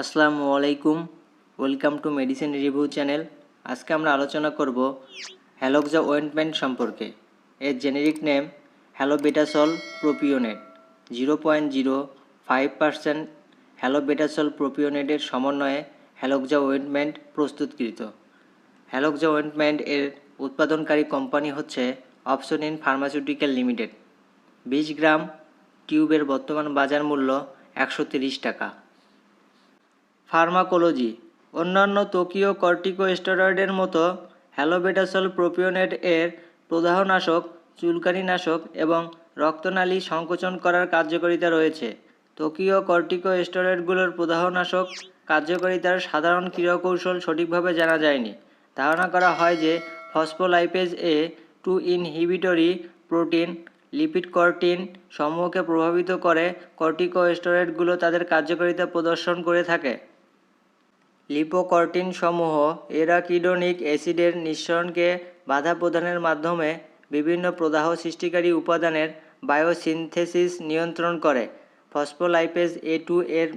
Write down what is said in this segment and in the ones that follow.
আসসালামু আলাইকুম, welcome to medicine review channel. আজকে আমরা আলোচনা করব হ্যালোক্সা ওয়েন্টমেন্ট সম্পর্কে। এর generic name halobetasol propionate. Zero point zero five percent halobetasol প্রোপিওনেটের সমন্বয়ে হ্যালোক্সা ওয়েন্টমেন্ট প্রস্তুতকৃত। হ্যালোক্সা ওয়েন্টমেন্ট এর উৎপাদনকারী কোম্পানি হচ্ছে অপশন ইন ফার্মাসিউটিক্যাল লিমিটেড। বিশ গ্রাম টিউবের বর্তমান বাজার মূল্য একশো তিরিশ টাকা। ফার্মাকোলজি। অন্যান্য তোকিও কর্টিকোস্টেরয়েডের মতো হ্যালোবেটাসল প্রোপিওনেট এর প্রদাহনাশক, চুলকানিনাশক এবং রক্তনালী সংকোচন করার কার্যকারিতা রয়েছে। তোকিও কর্টিকোস্টেরয়েডগুলোর প্রদাহনাশক কার্যকারিতার সাধারণ ক্রিয়াকৌশল সঠিকভাবে জানা যায়নি। ধারণা করা হয় যে phospholipase A two inhibitory protein, lipocortin সমূহকে প্রভাবিত করে কর্টিকোস্টেরয়েডগুলো তাদের কার্যকারিতা প্রদর্শন করে থাকে। লিপোকর্টিন সমূহ এরাকিডোনিক অ্যাসিডের নিঃসরণকে বাধা প্রদানের মাধ্যমে বিভিন্ন প্রদাহ সৃষ্টিকারী উপাদানের বায়োসিনথেসিস নিয়ন্ত্রণ করে। ফসফোলাইপেজ এ টু এর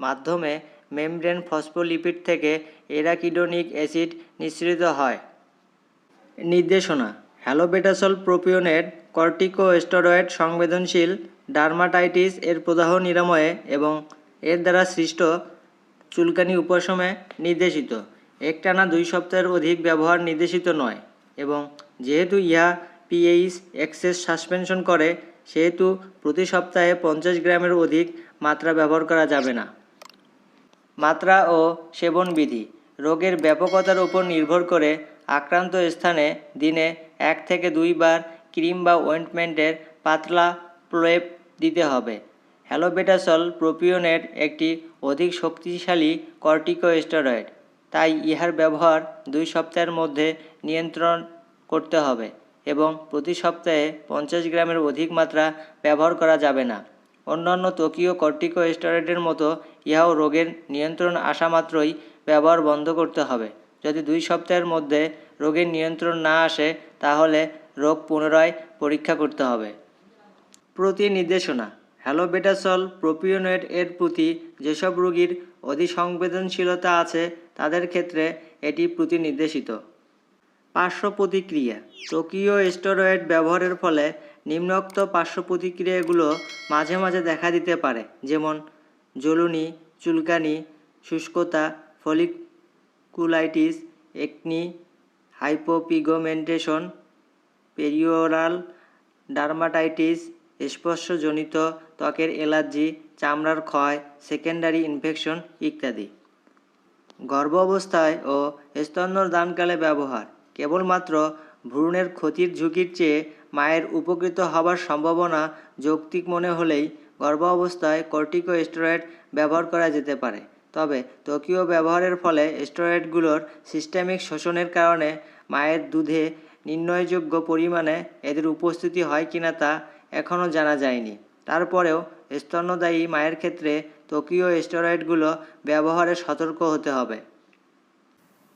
মাধ্যমে মেমব্রেন ফসফোলিপিড থেকে এরাকিডোনিক অ্যাসিড নিঃসৃত হয়। নির্দেশনা হ্যালোবেটাসল প্রোপিওনেট কর্টিকোস্টেরয়েড সংবেদনশীল ডার্মাটাইটিস এর প্রদাহ নিরাময়ে এবং এর দ্বারা সৃষ্ট চুলকানি উপশমে নির্দেশিত। একটানা দুই সপ্তাহের অধিক ব্যবহার নির্দেশিত নয় এবং যেহেতু ইহা পিএইচ এক্সেস সাসপেনশন করে, সেহেতু প্রতি সপ্তাহে পঞ্চাশ গ্রামের অধিক মাত্রা ব্যবহার করা যাবে না। মাত্রা ও সেবন বিধি। রোগের ব্যাপকতার উপর নির্ভর করে আক্রান্ত স্থানে দিনে এক থেকে দুইবার ক্রিম বা ওয়েন্টমেন্টের পাতলা প্রলেপ দিতে হবে। হ্যালোবেটাসল প্রোপিওনেট একটি অধিক শক্তিশালী কর্টিকোস্টেরয়েড, তাই ইহার ব্যবহার দুই সপ্তাহের মধ্যে নিয়ন্ত্রণ করতে হবে এবং প্রতি সপ্তাহে পঞ্চাশ গ্রামের অধিক মাত্রা ব্যবহার করা যাবে না। অন্যান্য তোকিও কর্টিকোস্টেরয়েডের মতো ইহাও রোগের নিয়ন্ত্রণ আসা মাত্রই ব্যবহার বন্ধ করতে হবে। যদি দুই সপ্তাহের মধ্যে রোগের নিয়ন্ত্রণ না আসে, তাহলে রোগ পুনরায় পরীক্ষা করতে হবে। প্রতি নির্দেশনা হ্যালোবেটাসল প্রোপিওনেট এর প্রতি যেসব রোগীর অধিসংবেদনশীলতা আছে, তাদের ক্ষেত্রে এটি প্রতিনির্দেশিত। পার্শ্ব প্রতিক্রিয়া টোকিও স্টেরয়েড ব্যবহারের ফলে নিম্নোক্ত পার্শ্ব প্রতিক্রিয়াগুলো মাঝে মাঝে দেখা দিতে পারে, যেমন জ্বলুনি, চুলকানি, শুষ্কতা, folliculitis, acne, hypopigmentation, perioral dermatitis স্পর্শজনিত ত্বকের অ্যালার্জি চামড়ার ক্ষয় সেকেন্ডারি ইনফেকশন ইত্যাদি। গর্ভ অবস্থায় ও স্তন্যদানকালে ব্যবহার। কেবলমাত্র ভ্রূণের ক্ষতির ঝুঁকির চেয়ে মায়ের উপকৃত হবার সম্ভাবনা যৌক্তিক মনে হলেই গর্ভ অবস্থায় কর্টিকোস্টেরয়েড ব্যবহার করা যেতে পারে। তবে টোকিও ব্যবহারের ফলে স্টেরয়েডগুলোর সিস্টেমিক শোষণের কারণে মায়ের দুধে নির্ণয়যোগ্য পরিমাণে এদের উপস্থিতি হয় কিনা তা এখনও জানা যায়নি। তারপরেও স্তন্যদায়ী মায়ের ক্ষেত্রে টোকিও স্টেরয়েডগুলো ব্যবহারে সতর্ক হতে হবে।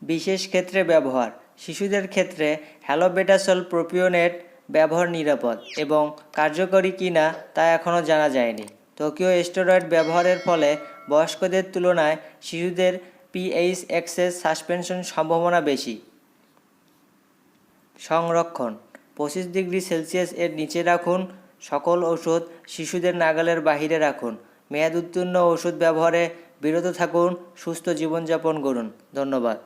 বিশেষ ক্ষেত্রে ব্যবহার। শিশুদের ক্ষেত্রে হ্যালোবেটাসল প্রোপিওনেট ব্যবহার নিরাপদ এবং কার্যকরী কিনা তা এখনও জানা যায়নি। টোকিও স্টেরয়েড ব্যবহারের ফলে বয়স্কদের তুলনায় শিশুদের পিএইচ এক্সেস সাসপেনশন সম্ভাবনা বেশি। সংরক্ষণ। পঁচিশ ডিগ্রি সেলসিয়াস এর নিচে রাখুন সকল ওষুধ শিশুদের নাগালের বাহিরে রাখুন। মেয়াদ উত্তীর্ণ ওষুধ ব্যবহারে বিরত থাকুন, সুস্থ জীবনযাপন করুন। ধন্যবাদ।